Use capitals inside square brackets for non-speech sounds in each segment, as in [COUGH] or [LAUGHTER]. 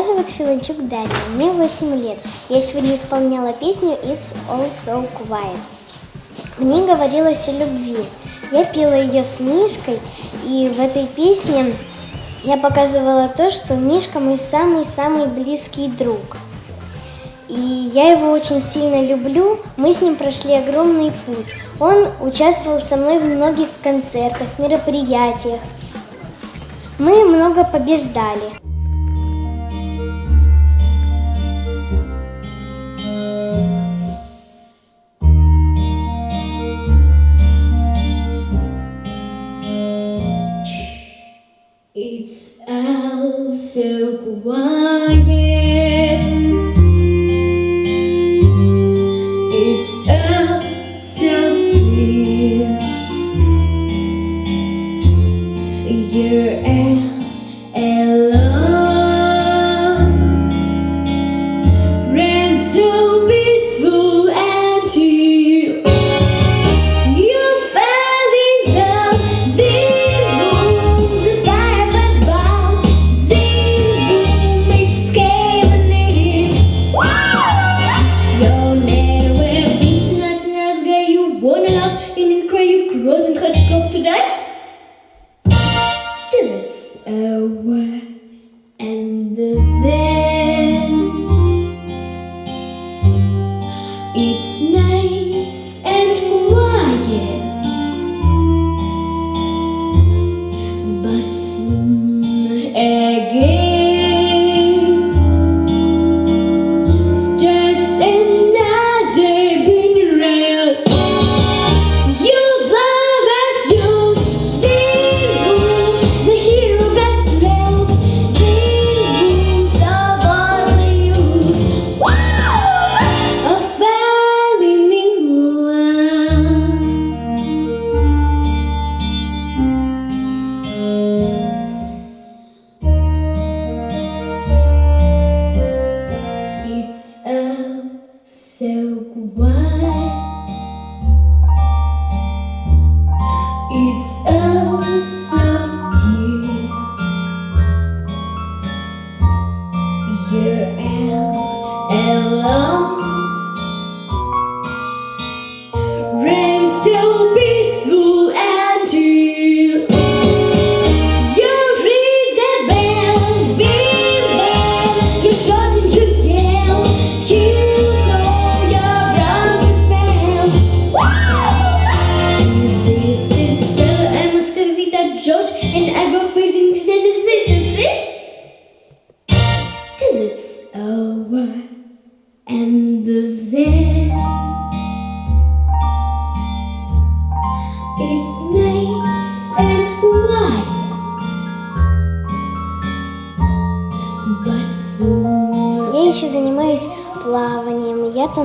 Меня зовут Филончук Дарья, мне 8 лет. Я сегодня исполняла песню «It's All So Quiet». В ней говорилось о любви. Я пела ее с Мишкой, и в этой песне я показывала то, что Мишка мой самый-самый близкий друг. И я его очень сильно люблю. Мы с ним прошли огромный путь. Он участвовал со мной в многих концертах, мероприятиях. Мы много побеждали. Quiet. It's Rosen could cook today?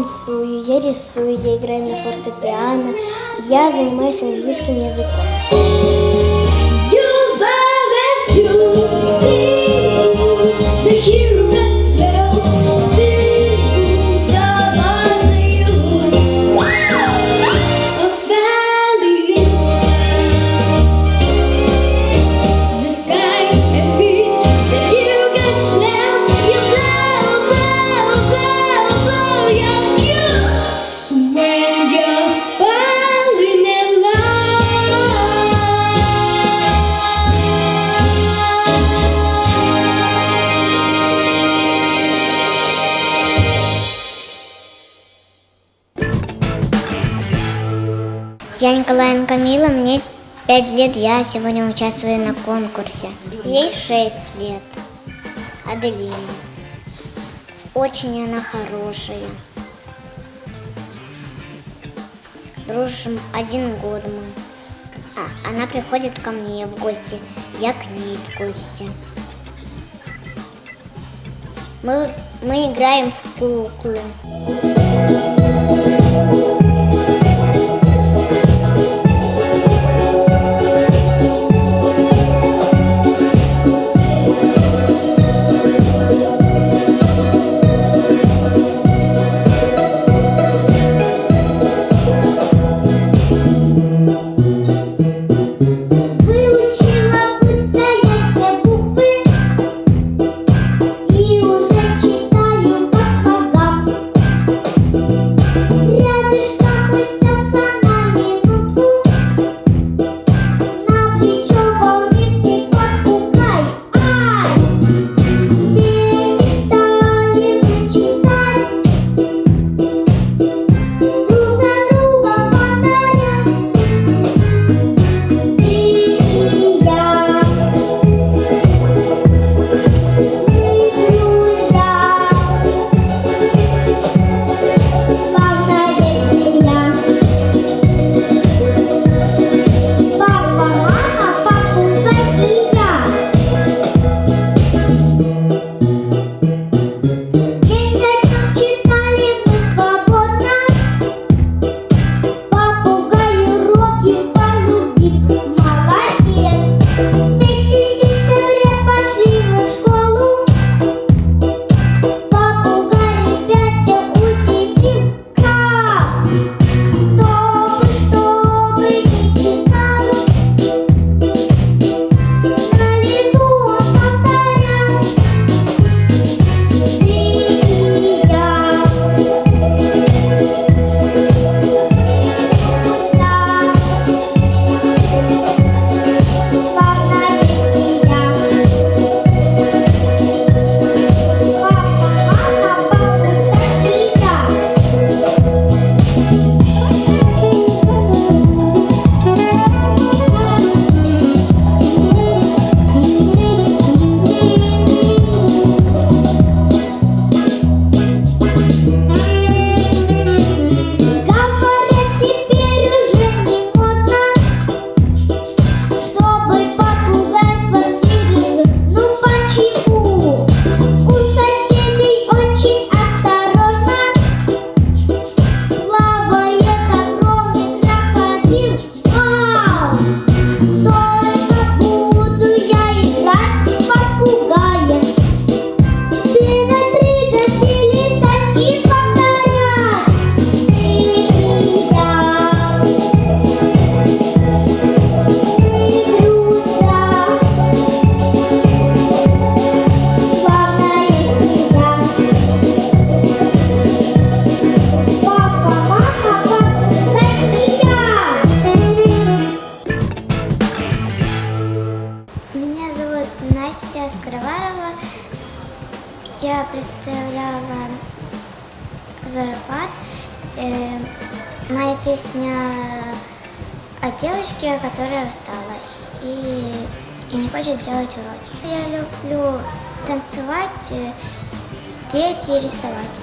Танцую, я рисую, я играю на фортепиано, я занимаюсь английским языком. Я Николаенко Мила, мне пять лет, я сегодня участвую на конкурсе. Ей шесть лет. Аделина. Очень она хорошая. Дружим один год мы. А, она приходит ко мне в гости, я к ней в гости. Мы, мы играем в куклы. Yeah. Назарова. Я представляла Зарапат. Э, моя песня о девочке, которая устала и, и не хочет делать уроки. Я люблю танцевать, э, петь и рисовать.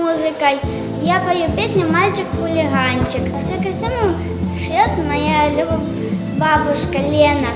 музыкой. Я пою песню «Мальчик-хулиганчик». Все костюмы шьет моя любовь бабушка Лена.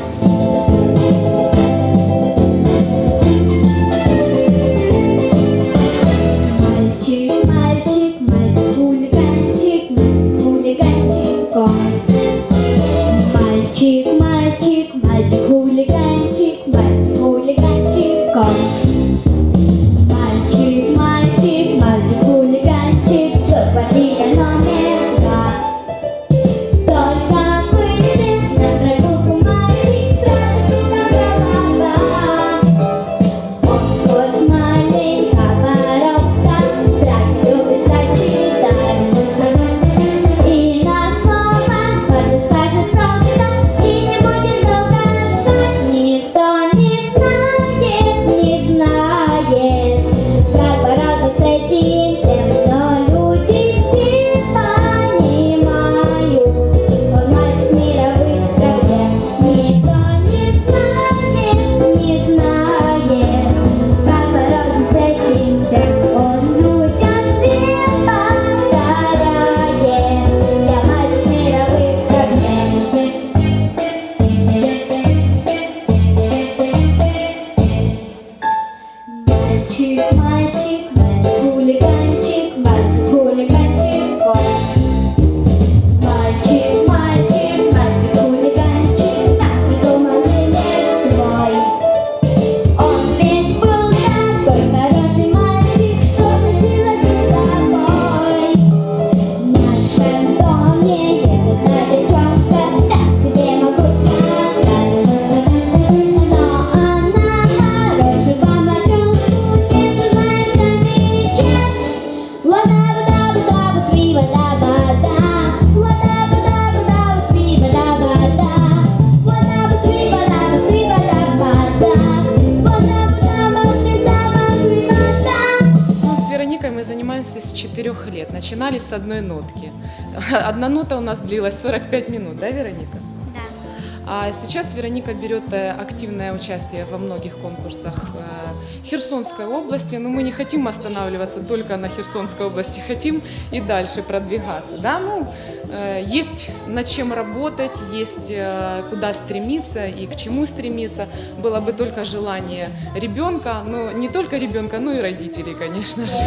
начинались с одной нотки. [LAUGHS] Одна нота у нас длилась 45 минут, да, Вероника? А сейчас Вероника берет э, активное участие во многих конкурсах э, Херсонской области, но мы не хотим останавливаться только на Херсонской области, хотим и дальше продвигаться. Да? Ну, э, есть над чем работать, есть куда стремиться и к чему стремиться. Было бы только желание ребенка, но не только ребенка, но и родителей, конечно же.